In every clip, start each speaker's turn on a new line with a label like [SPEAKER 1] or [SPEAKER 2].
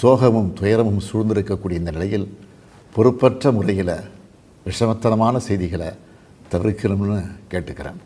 [SPEAKER 1] சோகமும் துயரமும் சூழ்ந்திருக்கக்கூடிய இந்த நிலையில் பொறுப்பற்ற முறையில் விஷமத்தனமான செய்திகளை தவிர்க்கணும்னு கேட்டுக்கிறேன்.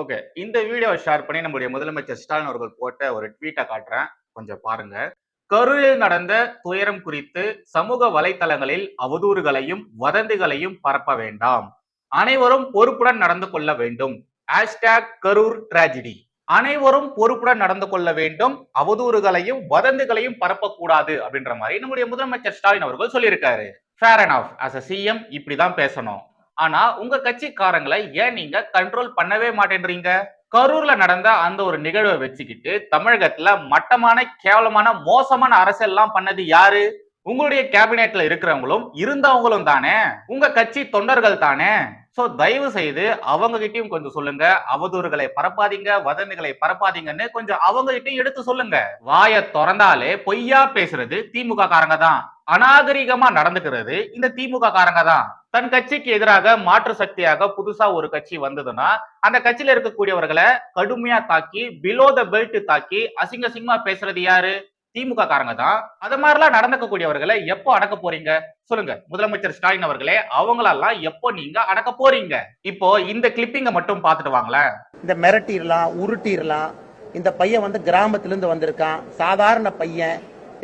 [SPEAKER 2] ஓகே. இந்த வீடியோவை ஷேர் பண்ணி நம்முடைய முதலமைச்சர் ஸ்டாலின் அவர்கள் போட்ட ஒரு ட்வீட்டை காட்டுறேன். கொஞ்சம் பாருங்க. கரூரில் நடந்த துயரம் குறித்து சமூக வலைத்தளங்களில் அவதூறுகளையும் வதந்திகளையும் பரப்ப வேண்டாம். அனைவரும் பொறுப்புடன் நடந்து கொள்ள வேண்டும். Hashtag Karur tragedy. அனைவரும் பொறுப்புடன் நடந்து கொள்ள வேண்டும். அவதூறுகளையும் வதந்துகளையும் பரப்பக்கூடாது அப்படின்ற மாதிரி நம்முடைய முதலமைச்சர் ஸ்டாலின் அவர்கள் சொல்லியிருக்காரு. Fair and off as a CM இப்படிதான் பேசணும். ஆனா உங்க கட்சிக்காரங்களை ஏன் நீங்க கண்ட்ரோல் பண்ணவே மாட்டேன்றீங்க? கரூர்ல நடந்த அந்த ஒரு நிகழ்வை வச்சுக்கிட்டு தமிழகத்துல மட்டமான கேவலமான மோசமான அரசியல்லாம் பண்ணது யாரு? உங்களுடைய கேபினெட்ல இருக்கிறவங்களும் இருந்தவங்களும் தானே? உங்க கட்சி தொண்டர்கள் தானே? சோ தயவு செய்து அவங்க கிட்டயும் கொஞ்சம் சொல்லுங்க. அவதூறுகளை பரப்பாதீங்க வதந்திகளை பரப்பாதீங்கன்னு கொஞ்சம் அவங்க கிட்டயும் எடுத்து சொல்லுங்க. வாயை திறந்தாலே பொய்யா பேசுறது திமுக காரங்க தான் அநாகரிகமா நடந்துக்கிறது இந்த திமுக காரங்க தான் தன் கட்சிக்கு எதிராக மாற்று சக்தியாக புதுசா ஒரு கட்சி வந்ததுன்னா அந்த கட்சியில இருக்கக்கூடியவர்களை கடுமையா தாக்கி பிலோ த பெல்ட் தாக்கி அசிங்க அசிங்கமா பேசுறது யாரு? திமுக காரங்க தான் அது மாதிரிலாம் நடந்துக்கக்கூடியவர்களை எப்போ அடக்க போறீங்க? சொல்லுங்க. முதலமைச்சர் ஸ்டாலின் அவர்களே அவங்களெல்லாம் எப்போ நீங்க அடக்க போறீங்க? இப்போ இந்த கிளிப்பிங்க மட்டும் பார்த்துட்டு வாங்களேன்.
[SPEAKER 3] இந்த மிரட்டிடலாம் உருட்டிடலாம். இந்த பையன் வந்து கிராமத்திலிருந்து வந்திருக்கான். சாதாரண பையன்.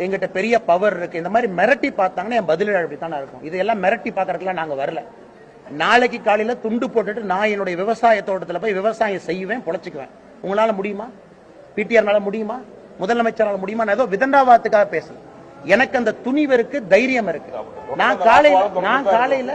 [SPEAKER 3] எங்கிட்ட பெரிய பவர் இருக்கு. இந்த மாதிரி மிரட்டி பார்த்தாங்கன்னா என் பதில் அப்படித்தானே இருக்கும். இதெல்லாம் மிரட்டி பார்க்கறதுக்குலாம் நாங்க வரல. நாளைக்கு காலையில துண்டு போட்டுட்டு நான் என்னுடைய விவசாய தோட்டத்துல போய் விவசாயம் செய்வேன் பொழைச்சிக்குவேன். உங்களால முடியுமா? பிடிஆர்னால முடியுமா? முதலமைச்சரால முடியுமா? ஏதோ விதண்டாவாதத்துக்காக பேசல. எனக்கு அந்த துணிவு இருக்கு தைரியம் இருக்கு. நான் காலையில நான் காலையில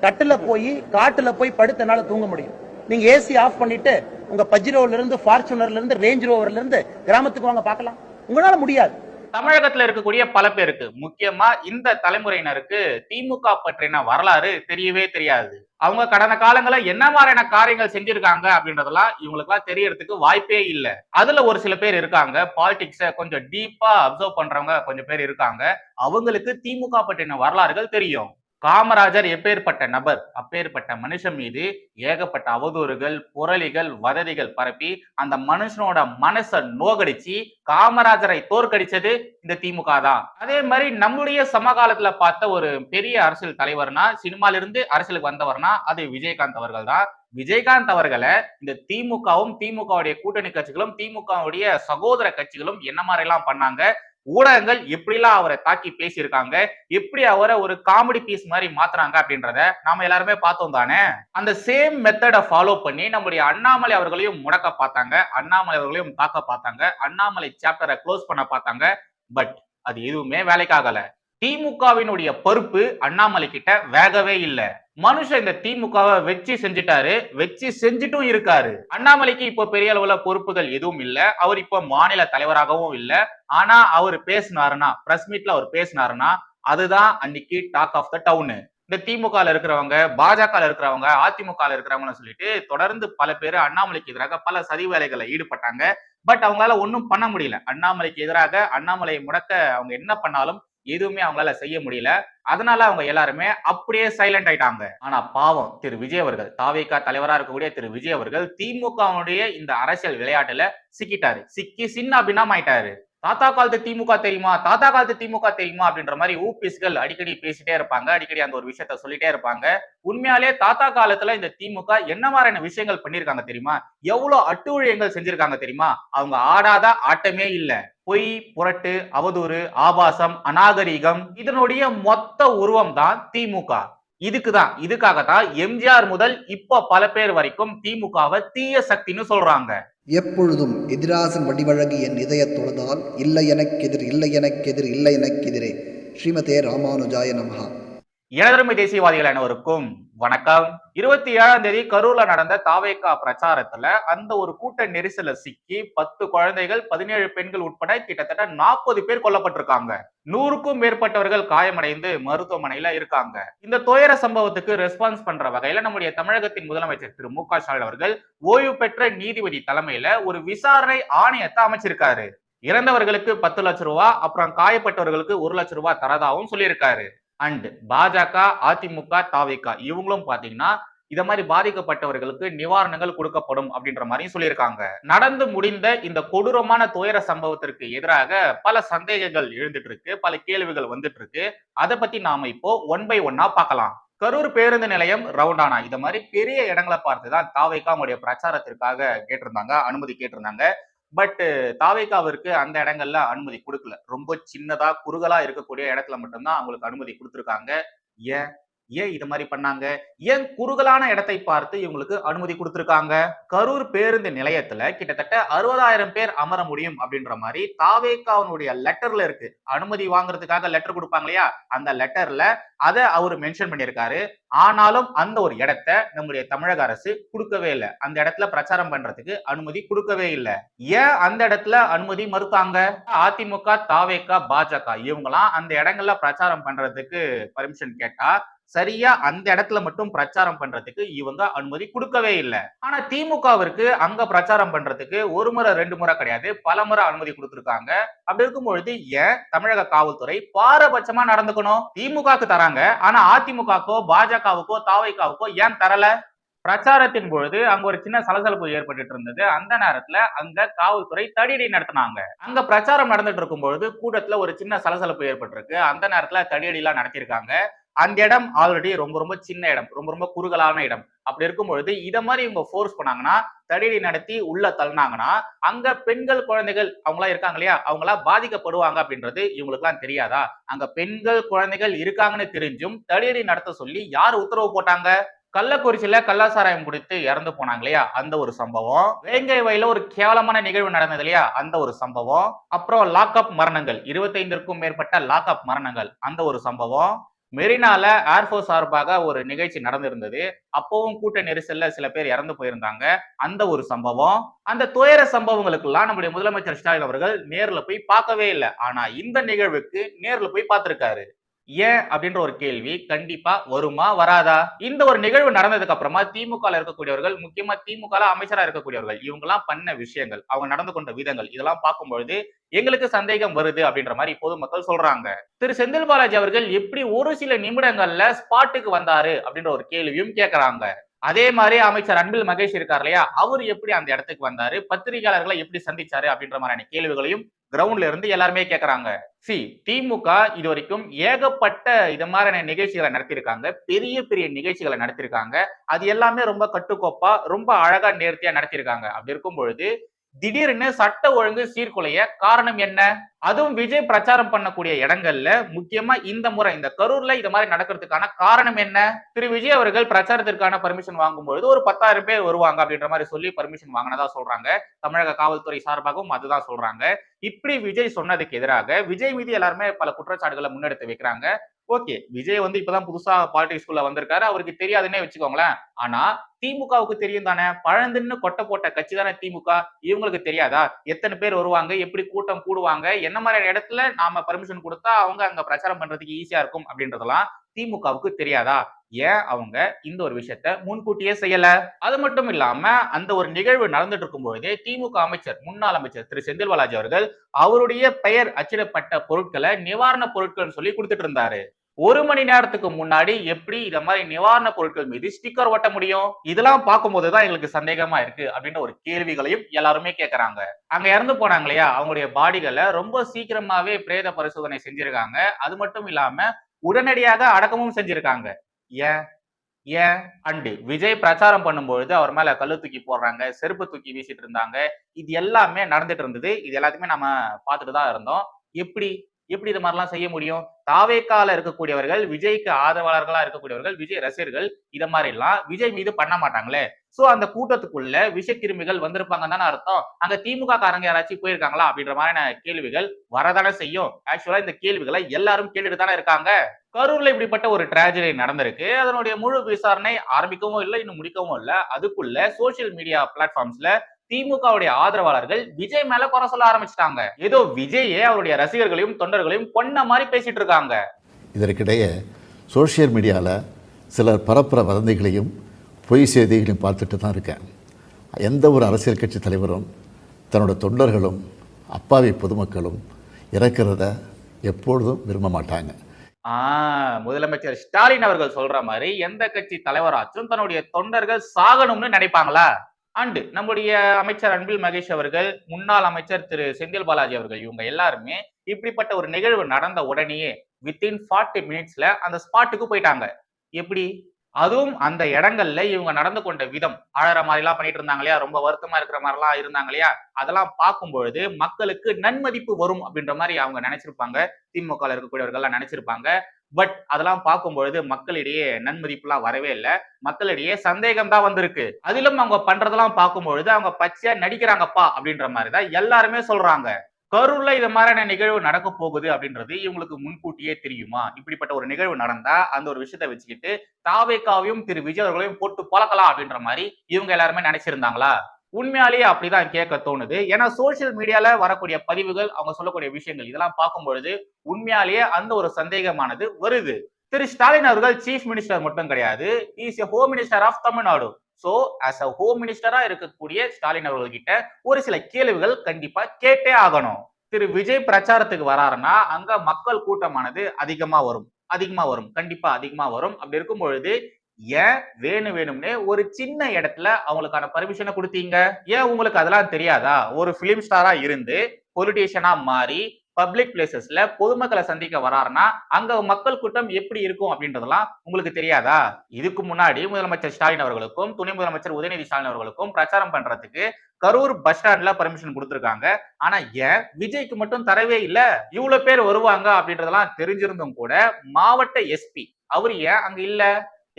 [SPEAKER 3] கட்டுல போய் காட்டுல போய் படுத்தனால தூங்க முடியும். நீங்க ஏசி ஆஃப் பண்ணிட்டு உங்க பஜ்ரோல இருந்து ஃபார்ச்சுனர்ல இருந்து ரேஞ்ச் ரோவர்ல இருந்து கிராமத்துக்கு வாங்க பார்க்கலாம். உங்களால முடியாது.
[SPEAKER 2] தமிழகத்துல இருக்கக்கூடிய பல பேருக்கு முக்கியமா இந்த தலைமுறையினருக்கு திமுக பற்றின வரலாறு தெரியவே தெரியாது. அவங்க கடந்த காலங்கள என்ன மாதிரியான காரியங்கள் செஞ்சிருக்காங்க அப்படின்றதெல்லாம் இவங்களுக்குலாம் தெரியறதுக்கு வாய்ப்பே இல்ல. அதுல ஒரு சில பேர் இருக்காங்க. பாலிடிக்ஸ கொஞ்சம் டீப்பா அப்சர்வ் பண்றவங்க கொஞ்சம் பேர் இருக்காங்க. அவங்களுக்கு திமுக பற்றின வரலாறுகள் தெரியும். காமராஜர் எப்பேற்பட்ட நபர் அப்பேற்பட்ட மனுஷன் மீது ஏகப்பட்ட அவதூறுகள் புரளிகள் வததிகள் பரப்பி அந்த மனுஷனோட மனசை நோகடிச்சு காமராஜரை தோற்கடிச்சது இந்த திமுக தான். அதே மாதிரி நம்முடைய சமகாலத்துல பார்த்த ஒரு பெரிய அரசியல் தலைவர்னா சினிமால இருந்து அரசியலுக்கு வந்தவர்னா அது விஜயகாந்த் அவர்கள் தான். விஜயகாந்த் அவர்களை இந்த திமுகவும் திமுகவுடைய கூட்டணி கட்சிகளும் திமுகவுடைய சகோதர கட்சிகளும் என்ன மாதிரி எல்லாம் பண்ணாங்க? ஊடகங்கள் எப்படிலாம் அவரை தாக்கி பேசியிருக்காங்க எப்படி அவரை ஒரு காமெடி பீஸ் மாதிரி மாத்துறாங்க அப்படின்றத நாம எல்லாருமே பார்த்தோம் தானே? அந்த சேம் மெத்தடை ஃபாலோ பண்ணி நம்முடைய அண்ணாமலை அவர்களையும் முடக்க பார்த்தாங்க அண்ணாமலை அவர்களையும் தாக்க பார்த்தாங்க அண்ணாமலை சாப்டரை க்ளோஸ் பண்ண பார்த்தாங்க பட் அது எதுவுமே வேலைக்காகல. திமுகவினுடைய பருப்பு அண்ணாமலை கிட்ட வேகவே இல்லை. மனுஷன் இந்த திமுகவை வச்சு செஞ்சுட்டாரு வச்சு செஞ்சுட்டும் இருக்காரு. அண்ணாமலைக்கு இப்போ பெரிய அளவுல பொறுப்புகள் எதுவும் இல்ல. அவர் இப்போ மாநில தலைவராகவும் இல்ல. ஆனா அவர் பேசினாருன்னா பிரஸ் மீட்ல அவர் பேசினாருன்னா அதுதான் அன்னைக்கு டாக் ஆஃப் த டவுனு இந்த திமுக இருக்கிறவங்க பாஜக இருக்கிறவங்க அதிமுக இருக்கிறவங்கன்னு சொல்லிட்டு தொடர்ந்து பல பேர் அண்ணாமலைக்கு எதிராக பல சதி வேலைகளை ஈடுபட்டாங்க. பட் அவங்களால ஒன்றும் பண்ண முடியல. அண்ணாமலைக்கு எதிராக அண்ணாமலையை முடக்க அவங்க என்ன பண்ணாலும் எதுவுமே அவங்களால செய்ய முடியல. அதனால அவங்க எல்லாருமே அப்படியே சைலண்ட் ஆயிட்டாங்க. ஆனா பாவம் திரு விஜய் அவர்கள் தாவேகா தலைவரா இருக்கக்கூடிய திரு விஜய் அவர்கள் திமுகவுடைய இந்த அரசியல் விளையாட்டுல சிக்கிட்டாரு. சிக்கி சின்ன பின்னம் ஆயிட்டாரு. தாத்தா காலத்து திமுக தெரியுமா? தாத்தா காலத்து திமுக தெரியுமா? அப்படின்ற மாதிரி ஊபிஸ்கள் அடிக்கடி பேசிட்டே இருப்பாங்க. அடிக்கடி அந்த ஒரு விஷயத்த சொல்லிட்டே இருப்பாங்க. உண்மையாலே தாத்தா காலத்துல இந்த திமுக என்ன மாதிரியான விஷயங்கள் பண்ணிருக்காங்க தெரியுமா? எவ்வளவு அட்டுழியங்கள் செஞ்சிருக்காங்க தெரியுமா? அவங்க ஆடாத ஆட்டமே இல்லை. பொய் புரட்டு அவதூறு ஆபாசம் அநாகரிகம் இதனுடைய மொத்த உருவம் தான் திமுக. இதுக்கு தான் இதுக்காக தான் எம்ஜிஆர் முதல் இப்போ பல பேர் வரைக்கும் திமுகவை தீய சக்தின்னு சொல்றாங்க.
[SPEAKER 4] எப்பொழுதும் எதிராசன் வடிவழகு என் இதயத் தொழுதால் இல்லை எனக்கெதிர் இல்லை எனக்கெதிர் இல்லை எனக்கெதிரே ஸ்ரீமதே ராமானுஜாய நமஹா.
[SPEAKER 2] எனதருமை தேசியவாதிகள் அனைவருக்கும் வணக்கம். இருபத்தி ஏழாம் தேதி கரூர்ல நடந்த தாவேக்கா பிரச்சாரத்துல அந்த ஒரு கூட்ட நெரிசல சிக்கி பத்து குழந்தைகள் பதினேழு பெண்கள் உட்பட கிட்டத்தட்ட நாற்பது பேர் கொல்லப்பட்டிருக்காங்க. நூறுக்கும் மேற்பட்டவர்கள் காயமடைந்து மருத்துவமனையில இருக்காங்க. இந்த துயர சம்பவத்துக்கு ரெஸ்பான்ஸ் பண்ற வகையில நம்முடைய தமிழகத்தின் முதலமைச்சர் திரு மு க ஸ்டாலின் அவர்கள் ஓய்வு பெற்ற நீதிபதி தலைமையில ஒரு விசாரணை ஆணையத்தை அமைச்சிருக்காரு. இறந்தவர்களுக்கு பத்து லட்சம் ரூபாய் அப்புறம் காயப்பட்டவர்களுக்கு ஒரு லட்சம் ரூபாய் தரதாகவும் சொல்லியிருக்காரு. அண்ட் பாஜக அதிமுக தாவிக இவங்களும் பாத்தீங்கன்னா இத மாதிரி பாதிக்கப்பட்டவர்களுக்கு நிவாரணங்கள் கொடுக்கப்படும் அப்படின்ற மாதிரியும் சொல்லியிருக்காங்க. நடந்து முடிந்த இந்த கொடூரமான துயர சம்பவத்திற்கு எதிராக பல சந்தேகங்கள் எழுந்துட்டு இருக்கு பல கேள்விகள் வந்துட்டு இருக்கு அதை பத்தி நாம இப்போ ஒன் பை ஒன்னா பார்க்கலாம். கரூர் பேருந்து நிலையம் ரவுண்டானா இந்த மாதிரி பெரிய இடங்களை பார்த்து தான் அவங்களுடைய பிரச்சாரத்திற்காக கேட்டிருந்தாங்க அனுமதி கேட்டிருந்தாங்க. பட் தாவேகாவிற்கு அந்த இடங்கள்ல அனுமதி கொடுக்கல. ரொம்ப சின்னதா குறுகலா இருக்கக்கூடிய இடத்துல மட்டும்தான் அவங்களுக்கு அனுமதி கொடுத்துருக்காங்க. ஏன்? ஏன் இது மாதிரி பண்ணாங்க? ஏன் குறுகலான இடத்தை பார்த்து இவங்களுக்கு அனுமதி கொடுத்துருக்காங்க? கரூர் பேருந்து நிலையத்துல கிட்டத்தட்ட அறுபதாயிரம் பேர் அமர முடியும் அப்படின்ற மாதிரி தாவேக்காவனுடைய லெட்டர்ல இருக்கு. அனுமதி வாங்குறதுக்காக லெட்டர் கொடுப்பாங்க இல்லையா அந்த லெட்டர்ல அதை அவர் மென்ஷன் பண்ணியிருக்காரு. ஆனாலும் அந்த ஒரு இடத்த நம்முடைய தமிழக அரசு கொடுக்கவே இல்லை. அந்த இடத்துல பிரச்சாரம் பண்றதுக்கு அனுமதி கொடுக்கவே இல்லை. ஏன் அந்த இடத்துல அனுமதி மறுத்தாங்க? அதிமுக தாவேக்கா பாஜக இவங்கலாம் அந்த இடங்கள்ல பிரச்சாரம் பண்றதுக்கு பர்மிஷன் கேட்டா சரியா அந்த இடத்துல மட்டும் பிரச்சாரம் பண்றதுக்கு இவங்க அனுமதி கொடுக்கவே இல்லை. ஆனா திமுகவிற்கு அங்க பிரச்சாரம் பண்றதுக்கு ஒரு முறை ரெண்டு முறை கிடையாது. பல முறை அனுமதி கொடுத்துருக்காங்க. அப்படி இருக்கும் பொழுது ஏன் தமிழக காவல்துறை பாரபட்சமா நடந்துக்கணும்? திமுகவுக்கு தராங்க. ஆனா அதிமுகக்கோ பாஜகவுக்கோ தாவைக்காவுக்கோ ஏன் தரல? பிரச்சாரத்தின் பொழுது அங்க ஒரு சின்ன சலசலப்பு ஏற்பட்டு இருந்தது. அந்த நேரத்துல அங்க காவல்துறை தடியடி நடத்தினாங்க. அங்க பிரச்சாரம் நடந்துட்டு இருக்கும் பொழுது கூட்டத்துல ஒரு சின்ன சலசலப்பு ஏற்பட்டிருக்கு. அந்த நேரத்துல தடியடி எல்லாம் நடத்திருக்காங்க அந்த இடம் ஆல்ரெடி ரொம்ப ரொம்ப சின்ன இடம் ரொம்ப ரொம்ப குறுகலான இடம். அப்படி இருக்கும் பொழுது இதை மாதிரி இவங்க ஃபோர்ஸ் பண்ணாங்கன்னா தடியடி நடத்தி உள்ள தள்ளினாங்கன்னா அங்க பெண்கள் குழந்தைகள் அவங்களா இருக்காங்க இல்லையா? அவங்களா பாதிக்கப்படுவாங்க அப்படின்றது இவங்களுக்குலாம் தெரியாதா? அங்க பெண்கள் குழந்தைகள் இருக்காங்கன்னு தெரிஞ்சும் தடியடி நடத்த சொல்லி யார் உத்தரவு போட்டாங்க? கள்ளக்குறிச்சியில கள்ளசாராயம் குடித்து இறந்து போனாங்க இல்லையா? அந்த ஒரு சம்பவம். வேங்கை வயல ஒரு கேவலமான நிகழ்வு நடந்தது இல்லையா? அந்த ஒரு சம்பவம். அப்புறம் லாக்அப் மரணங்கள். இருபத்தைந்திற்கும் மேற்பட்ட லாக்அப் மரணங்கள். அந்த ஒரு சம்பவம். மெரினால ஏர்ஃபோர்ஸ் சார்பாக ஒரு நிகழ்ச்சி நடந்திருந்தது. அப்பவும் கூட்ட நெரிசல்ல சில பேர் இறந்து போயிருந்தாங்க. அந்த ஒரு சம்பவம். அந்த துயர சம்பவங்களுக்கெல்லாம் நம்முடைய முதலமைச்சர் ஸ்டாலின் அவர்கள் நேர்ல போய் பார்க்கவே இல்லை. ஆனா இந்த நிகழ்வுக்கு நேர்ல போய் பார்த்திருக்காரு. ஏன் அப்படின்ற ஒரு கேள்வி கண்டிப்பா வருமா வராதா? இந்த ஒரு நிகழ்வு நடந்ததுக்கு அப்புறமா திமுக இருக்கக்கூடியவர்கள் முக்கியமா திமுக அமைச்சரா இருக்கக்கூடியவர்கள் இவங்க எல்லாம் பண்ண விஷயங்கள் அவங்க நடந்து கொண்ட விதங்கள் இதெல்லாம் பார்க்கும்பொழுது எங்களுக்கு சந்தேகம் வருது அப்படின்ற மாதிரி பொதுமக்கள் சொல்றாங்க. திரு. செந்தில் பாலாஜி அவர்கள் எப்படி ஒரு சில நிமிடங்கள்ல ஸ்பாட்டுக்கு வந்தாரு அப்படின்ற ஒரு கேள்வியும் கேட்கறாங்க அதே மாதிரி அமைச்சர் அன்பில் மகேஷ் இருக்கார் இல்லையா? அவர் எப்படி அந்த இடத்துக்கு வந்தாரு? பத்திரிகையாளர்களை எப்படி சந்திச்சாரு? அப்படின்ற மாதிரியான கேள்விகளையும் கிரவுண்ட்ல இருந்து எல்லாருமே கேட்கறாங்க சி திமுக இது வரைக்கும் ஏகப்பட்ட இது மாதிரியான நிகழ்ச்சிகளை நடத்தியிருக்காங்க. பெரிய பெரிய நிகழ்ச்சிகளை நடத்தியிருக்காங்க. அது எல்லாமே ரொம்ப கட்டுக்கோப்பா ரொம்ப அழகா நேர்த்தியா நடத்தியிருக்காங்க. அப்படி இருக்கும் பொழுது திடீர்னு சட்ட ஒழுங்கு சீர்குலைய காரணம் என்ன? அதுவும் விஜய் பிரச்சாரம் பண்ணக்கூடிய இடங்கள்ல முக்கியமா இந்த முறை இந்த கரூர்ல இது மாதிரி நடக்கிறதுக்கான காரணம் என்ன? திரு. விஜய் அவர்கள் பிரச்சாரத்திற்கான பர்மிஷன் வாங்கும்பொழுது ஒரு பத்தாயிரம் பேர் வருவாங்க அப்படின்ற மாதிரி சொல்லி பர்மிஷன் வாங்கினதா சொல்றாங்க. தமிழக காவல்துறை சார்பாகவும் அதுதான் சொல்றாங்க. இப்படி விஜய் சொன்னதுக்கு எதிராக விஜய் மீது எல்லாருமே பல குற்றச்சாட்டுகளை முன்னெடுத்து வைக்கிறாங்க. ஓகே விஜய் வந்து இப்பதான் புதுசா பாலிடிக்ஸ்குள்ள வந்திருக்காரு. அவருக்கு தெரியாதுன்னே வச்சுக்கோங்களேன். ஆனா திமுகவுக்கு தெரியும் தானே? பழந்துன்னு கொட்டை போட்ட கட்சி தானே திமுக? இவங்களுக்கு தெரியாதா? எத்தனை பேர் வருவாங்க? எப்படி கூட்டம் கூடுவாங்க? என்ன மாதிரியான இடத்துல நாம பர்மிஷன் கொடுத்தா அவங்க அங்க பிரச்சாரம் பண்றதுக்கு ஈஸியா இருக்கும் அப்படின்றதெல்லாம் திமுகவுக்கு தெரியாதா? ஏன் அவங்க இந்த ஒரு விஷயத்த முன்கூட்டியே செய்யல? அது மட்டும் இல்லாம அந்த ஒரு நிகழ்வு நடந்துட்டு இருக்கும் பொழுதே திமுக அமைச்சர் முன்னாள் அமைச்சர் திரு செந்தில் பாலாஜி அவர்கள் அவருடைய பெயர் அச்சிடப்பட்ட பொருட்களை நிவாரண பொருட்கள் சொல்லி கொடுத்துட்டு இருந்தாரு. ஒரு மணி நேரத்துக்கு முன்னாடி எப்படி இத மாதிரி நிவாரண பொருட்கள் மீது ஸ்டிக்கர் ஒட்ட முடியும்? இதெல்லாம் பார்க்கும்போது தான் எங்களுக்கு சந்தேகமா இருக்கு அப்படின்ற ஒரு கேள்விகளையும் எல்லாருமே கேட்கறாங்க அங்க இறந்து போனாங்க இல்லையா? அவங்களுடைய பாடிகளை ரொம்ப சீக்கிரமாவே பிரேத பரிசோதனை செஞ்சிருக்காங்க. அது மட்டும் இல்லாம உடனடியாக அடக்கமும் செஞ்சிருக்காங்க. ஏன்? ஏன்? அண்டு விஜய் பிரச்சாரம் பண்ணும்பொழுது அவர் மேல கல்லு தூக்கி போடுறாங்க செருப்பு தூக்கி வீசிட்டு இருந்தாங்க. இது எல்லாமே நடந்துட்டு இருந்தது. இது எல்லாத்தையுமே நம்ம பார்த்துட்டு தான் இருந்தோம். எப்படி? எப்படி இது மாதிரிலாம் செய்ய முடியும்? தாவேக்கால இருக்கக்கூடியவர்கள் விஜய்க்கு ஆதரவாளர்களா இருக்கக்கூடியவர்கள் விஜய் ரசிகர்கள் இத மாதிரி எல்லாம் விஜய் மீது பண்ண மாட்டாங்களே. சோ அந்த கூட்டத்துக்குள்ள விஷக்கிருமிகள் வந்திருப்பாங்க தானே அர்த்தம். அங்க திமுக காரங்க யாராச்சும் போயிருக்காங்களா அப்படின்ற மாதிரியான கேள்விகள் வரதானே செய்யும். ஆக்சுவலா இந்த கேள்விகளை எல்லாரும் கேட்டுட்டு தானே இருக்காங்க. கரூர்ல இப்படிப்பட்ட ஒரு டிராஜடி நடந்திருக்கு. அதனுடைய முழு விசாரணை ஆரம்பிக்கவும் இல்லை இன்னும் முடிக்கவும் இல்லை. அதுக்குள்ள சோசியல் மீடியா பிளாட்ஃபார்ம்ஸ்ல திமுகவுடைய ஆதரவாளர்கள் விஜய் மேல குறை சொல்ல ஆரம்பிச்சிட்டாங்க. ஏதோ விஜயே அவருடைய ரசிகர்களையும் தொண்டர்களையும் பொண்ண மாதிரி பேசிட்டு இருக்காங்க.
[SPEAKER 1] இதற்கிடையே சோஷியல் மீடியாவில் சிலர் பரப்புற வதந்திகளையும் பொய் செய்திகளையும் பார்த்துட்டு தான் இருக்கேன். எந்த ஒரு அரசியல் கட்சி தலைவரும் தன்னோட தொண்டர்களும் அப்பாவி பொதுமக்களும் இறக்கிறத எப்பொழுதும் விரும்ப மாட்டாங்க.
[SPEAKER 2] முதலமைச்சர் ஸ்டாலின் அவர்கள் சொல்ற மாதிரி எந்த கட்சி தலைவராச்சும் தன்னுடைய தொண்டர்கள் சாகணும்னு நினைப்பாங்களா? அண்டு நம்முடைய அமைச்சர் அன்பில் மகேஷ் அவர்கள் முன்னாள் அமைச்சர் திரு செந்தில் பாலாஜி அவர்கள் இவங்க எல்லாருமே இப்படிப்பட்ட ஒரு நிகழ்வு நடந்த உடனேயே வித்தின் ஃபார்ட்டி மினிட்ஸ்ல அந்த ஸ்பாட்டுக்கு போயிட்டாங்க. எப்படி? அதுவும் அந்த இடங்கள்ல இவங்க நடந்து கொண்ட விதம். அழற மாதிரி எல்லாம் பண்ணிட்டு இருந்தாங்க இல்லையா? ரொம்ப வருத்தமா இருக்கிற மாதிரி எல்லாம் இருந்தாங்க இல்லையா? அதெல்லாம் பார்க்கும் பொழுது மக்களுக்கு நன்மதிப்பு வரும் அப்படின்ற மாதிரி அவங்க நினைச்சிருப்பாங்க. திமுக இருக்கக்கூடியவர்கள் நினைச்சிருப்பாங்க. பட் அதெல்லாம் பார்க்கும்பொழுது மக்களிடையே நன்மதிப்புலாம் வரவே இல்லை. மக்களிடையே சந்தேகம் தான் வந்திருக்கு. அதிலும் அவங்க பண்றதெல்லாம் பார்க்கும் பொழுது அவங்க பச்சையா நடிக்கிறாங்கப்பா அப்படின்ற மாதிரி தான் எல்லாருமே சொல்றாங்க. கரூர்ல இது மாதிரியான நிகழ்வு நடக்க போகுது அப்படின்றது இவங்களுக்கு முன்கூட்டியே தெரியுமா? இப்படிப்பட்ட ஒரு நிகழ்வு நடந்தா அந்த ஒரு விஷயத்தை வச்சுக்கிட்டு தாவேக்காவையும் திரு விஜய் அவர்களையும் போட்டு பழக்கலாம் அப்படின்ற மாதிரி இவங்க எல்லாருமே நினைச்சிருந்தாங்களா? உண்மையாலேயே அப்படிதான் கேட்க தோணுது. ஏன்னா சோசியல் மீடியால வரக்கூடிய பதிவுகள் அவங்க சொல்லக்கூடிய விஷயங்கள் இதெல்லாம் பார்க்கும் பொழுது உண்மையாலேயே அந்த ஒரு சந்தேகமானது வருது. திரு ஸ்டாலின் அவர்கள் சீஃப் மினிஸ்டர் மட்டும் கிடையாது. Is a home minister of Tamil Nadu so as a home மினிஸ்டரா இருக்கக்கூடிய ஸ்டாலின் அவர்கள்கிட்ட ஒரு சில கேள்விகள் கண்டிப்பா கேட்டே ஆகணும். திரு விஜய் பிரச்சாரத்துக்கு வராருன்னா அங்க மக்கள் கூட்டமானது அதிகமா வரும். அதிகமா வரும். கண்டிப்பா அதிகமா வரும். அப்படி இருக்கும் பொழுது ஏன் வேணும் வேணும்னே ஒரு சின்ன இடத்துல அவங்களுக்கான பர்மிஷனை கொடுத்தீங்க? ஏன் உங்களுக்கு அதெல்லாம் தெரியாதா? ஒரு பிலிம் ஸ்டாரா இருந்து பொலிட்டீஷியனா மாறி பப்ளிக் பிளேசஸ்ல பொதுமக்களை சந்திக்க வராருன்னா அங்க மக்கள் கூட்டம் எப்படி இருக்கும் அப்படின்றதெல்லாம் உங்களுக்கு தெரியாதா? இதுக்கு முன்னாடி முதலமைச்சர் ஸ்டாலின் அவர்களுக்கும் துணை முதலமைச்சர் உதயநிதி ஸ்டாலின் அவர்களுக்கும் பிரச்சாரம் பண்றதுக்கு கரூர் பஸ் ஸ்டாண்ட்ல பர்மிஷன் கொடுத்துருக்காங்க. ஆனா ஏன்? விஜய்க்கு மட்டும் தரவே இல்லை. இவ்வளவு பேர் வருவாங்க அப்படின்றதெல்லாம் தெரிஞ்சிருந்தும் கூட மாவட்ட எஸ்பி அவர் ஏன் அங்க இல்ல?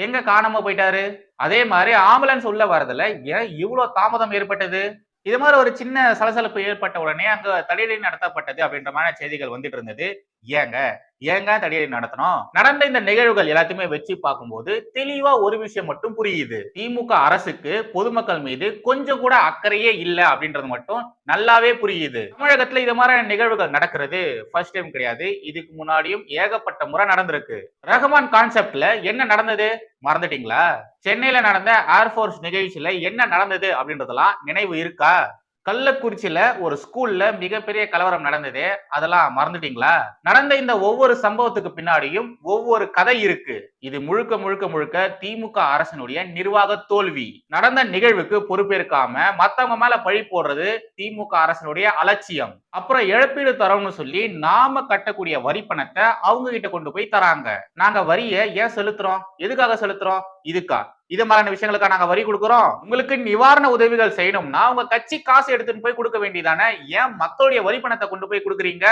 [SPEAKER 2] எங்க காணாம போயிட்டாரு? அதே மாதிரி ஆம்புலன்ஸ் உள்ள வரதுல ஏன் இவ்வளவு தாமதம் ஏற்பட்டது? இது மாதிரி ஒரு சின்ன சலசலப்பு ஏற்பட்ட உடனே அங்க தடியடி நடத்தப்பட்டது அப்படின்ற மாதிரி செய்திகள் வந்துட்டு இருந்தது. ஏங்க ஏங்க தடியடி நடத்தணும்? நடந்த இந்த நிகழ்வுகள் எல்லாத்தையுமே வச்சு பார்க்கும்போது தெளிவா ஒரு விஷயம் மட்டும் புரியுது. திமுக அரசுக்கு பொதுமக்கள் மீது கொஞ்சம் கூட அக்கறையே இல்லை அப்படின்றது மட்டும் நல்லாவே புரியுது. தமிழகத்துல இது மாதிரியான நிகழ்வுகள் நடக்கிறது ஃபர்ஸ்ட் டைம் கிடையாது. இதுக்கு முன்னாடியும் ஏகப்பட்ட முறை நடந்திருக்கு. ரஹ்மான் கான்செப்ட்ல என்ன நடந்தது? மறந்துட்டீங்களா? சென்னையில நடந்த ஏர்ஃபோர்ஸ் நிகழ்ச்சியில என்ன நடந்தது அப்படின்றதெல்லாம் நினைவு இருக்கா? கள்ளக்குறிச்சியில ஒரு ஸ்கூல்ல மிகப்பெரிய கலவரம் நடந்தது. அதெல்லாம் மறந்துட்டீங்களா? நடந்த இந்த ஒவ்வொரு சம்பவத்துக்கு பின்னாடியும் ஒவ்வொரு கதை இருக்கு. இது முழுக்க முழுக்க முழுக்க திமுக அரசினுடைய நிர்வாக தோல்வி. நடந்த நிகழ்வுக்கு பொறுப்பேற்காம மத்தவங்க மேல பழி போடுறது திமுக அரசினுடைய அலட்சியம். அப்புறம் இழப்பீடு தரோம்னு சொல்லி நாம கட்டக்கூடிய வரி பணத்தை அவங்க கிட்ட கொண்டு போய் தராங்க. நாங்க வரியை ஏன் செலுத்துறோம்? எதுக்காக செலுத்துறோம்? இதுக்கா. இது மாதிரியான விஷயங்களுக்காக நாங்க வரி கொடுக்குறோம். உங்களுக்கு நிவாரண உதவிகள் செய்யணும்னா உங்க கட்சி காசு எடுத்துன்னு போய் கொடுக்க வேண்டியதானே? ஏன் மக்களுடைய வரி பணத்தை கொண்டு போய் கொடுக்குறீங்க?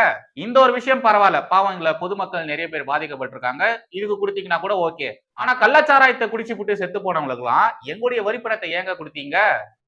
[SPEAKER 2] இந்த ஒரு விஷயம் பரவாயில்ல. பாவம் பொதுமக்கள் நிறைய பேர் பாதிக்கப்பட்டிருக்காங்க. இதுக்கு கொடுத்தீங்கன்னா கூட ஓகே. ஆனா கள்ளச்சாராயத்தை குடிச்சு போட்டு செத்து போனவங்களுக்குலாம் எங்களுடைய வரி பணத்தை ஏங்க கொடுத்தீங்க?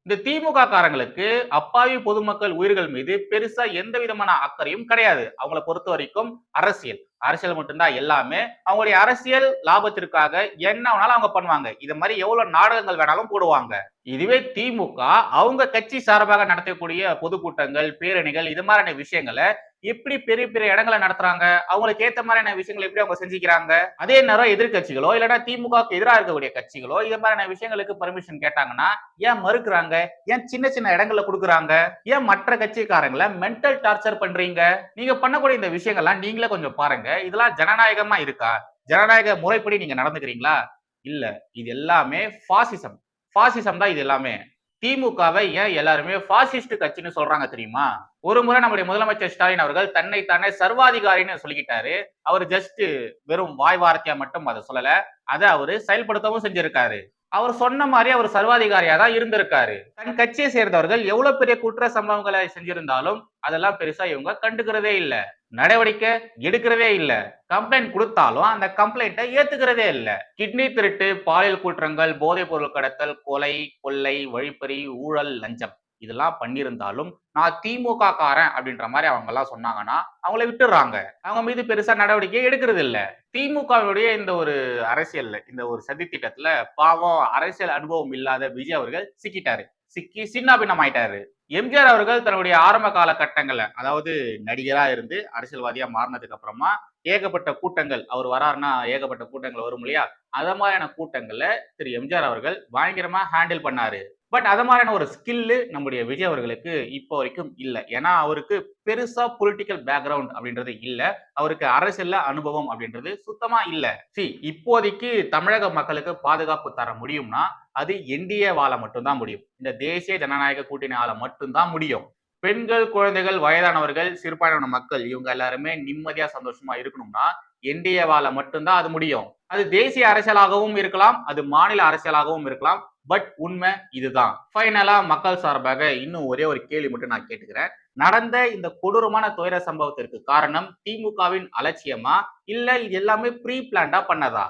[SPEAKER 2] இந்த திமுக காரங்களுக்கு அப்பாவி பொதுமக்கள் உயிர்கள் மீது பெருசா எந்த விதமான அக்கறையும் கிடையாது. அவங்கள பொறுத்த வரைக்கும் அரசியல். அரசியல் மட்டும்தான் எல்லாமே. அவங்களுடைய அரசியல் லாபத்திற்காக என்ன வேணாலும் அவங்க பண்ணுவாங்க. இது மாதிரி எவ்வளவு நாடகங்கள் வேணாலும் போடுவாங்க. இதுவே திமுக அவங்க கட்சி சார்பாக நடத்தக்கூடிய பொதுக்கூட்டங்கள் பேரணிகள் இது மாதிரியான விஷயங்களை எப்படி பெரிய பெரிய இடங்களை நடத்துறாங்க? அவங்களுக்கு ஏத்த மாதிரியான விஷயங்களை எப்படி அவங்க செஞ்சுக்கிறாங்க? அதே நேரம் எதிர்கட்சிகளோ இல்லைன்னா திமுகவுக்கு எதிராக இருக்கக்கூடிய கட்சிகளோ இது மாதிரியான விஷயங்களுக்கு பர்மிஷன் கேட்டாங்கன்னா ஏன் மறுக்கிறாங்க? ஏன் சின்ன சின்ன இடங்களை கொடுக்குறாங்க? ஏன் மற்ற கட்சிக்காரங்களை மென்டல் டார்ச்சர் பண்றீங்க? நீங்க பண்ணக்கூடிய இந்த விஷயங்கள்லாம் நீங்களே கொஞ்சம் பாருங்க. இதெல்லாம் ஜனநாயகமா இருக்கா? ஜனநாயக முறைப்படி நீங்க நடந்துக்கிறீங்களா? இல்ல. இது எல்லாமே பாசிசம் பாசிசம் தான் இது எல்லாமே. திமுகவை ஏன் எல்லாருமே பாசிஸ்ட் கட்சின்னு சொல்றாங்க தெரியுமா? ஒரு முறை நம்முடைய முதலமைச்சர் ஸ்டாலின் அவர்கள் தன்னை தானே சர்வாதிகாரின்னு சொல்லிக்கிட்டாரு. அவர் ஜஸ்ட் வெறும் வாய் வார்த்தையா மட்டும் அதை சொல்லல. அதை அவரு செயல்படுத்தவும் செஞ்சிருக்காரு. அவர் சொன்ன மாதிரி அவர் சர்வாதிகாரியா தான் இருந்திருக்காரு. தன் கட்சியை சேர்ந்தவர்கள் எவ்வளவு பெரிய குற்ற சம்பவங்களை செஞ்சிருந்தாலும் அதெல்லாம் பெருசா இவங்க கண்டுக்கிறதே இல்லை. நடவடிக்கை எடுக்கிறதே இல்லை. கம்ப்ளைண்ட் கொடுத்தாலும் அந்த கம்ப்ளைண்ட்டை ஏத்துக்கிறதே இல்லை. கிட்னி திருட்டு பாலியல் குற்றங்கள் போதைப் பொருள் கடத்தல் கொலை கொள்ளை வழிப்பறி ஊழல் லஞ்சம். இதெல்லாம் பண்ணியிருந்தாலும் நான் திமுக காரன் அப்படின்ற மாதிரி அவங்க எல்லாம் சொன்னாங்கன்னா அவங்கள விட்டுடுறாங்க. அவங்க மீது பெருசா நடவடிக்கை எடுக்கிறது இல்ல திமுகவுடைய இந்த ஒரு அரசியல்ல இந்த ஒரு சதி திட்டத்துல பாவம் அரசியல் அனுபவம் இல்லாத விஜய் அவர்கள் சிக்கிட்டாரு. சிக்கி சின்னாபின்னம் ஆயிட்டாரு எம்ஜிஆர் அவர்கள் தன்னுடைய ஆரம்ப கால கட்டங்கள்ல அதாவது நடிகரா இருந்து அரசியல்வாதியா மாறினதுக்கு அப்புறமா ஏகப்பட்ட கூட்டங்கள் அவர் வராருன்னா ஏகப்பட்ட கூட்டங்கள் வரும் இல்லையா? அத மாதிரியான கூட்டங்கள்ல திரு எம்ஜிஆர் அவர்கள் பயங்கரமா ஹேண்டில் பண்ணாரு. பட் அது மாதிரியான ஒரு ஸ்கில்லு நம்முடைய விஜய் அவர்களுக்கு இப்போ வரைக்கும் இல்லை. ஏன்னா அவருக்கு பெருசா பொலிட்டிக்கல் பேக்ரவுண்ட் அப்படின்றது இல்லை. அவருக்கு அரசியல்ல அனுபவம் அப்படின்றது சுத்தமா இல்லை. சி இப்போதைக்கு தமிழக மக்களுக்கு பாதுகாப்பு தர முடியும்னா அது என்டிஏவால மட்டும்தான் முடியும். இந்த தேசிய ஜனநாயக கூட்டணியால மட்டும்தான் முடியும். பெண்கள் குழந்தைகள் வயதானவர்கள் சிறுபான்மையான மக்கள் இவங்க எல்லாருமே நிம்மதியா சந்தோஷமா இருக்கணும்னா என்டிஏவால மட்டும்தான் அது முடியும். அது தேசிய அரசியலாகவும் இருக்கலாம் அது மாநில அரசியலாகவும் இருக்கலாம் பட் உண்மை இதுதான். ஃபைனலா மக்கள் சார்பாக இன்னும் ஒரே ஒரு கேள்வி மட்டும் நான் கேட்டுக்கிறேன். நடந்த இந்த கொடூரமான துயர சம்பவத்திற்கு காரணம் திமுகவின் அலட்சியமா? இல்ல இது எல்லாமே ப்ரீ பிளான்டா பண்ணதா?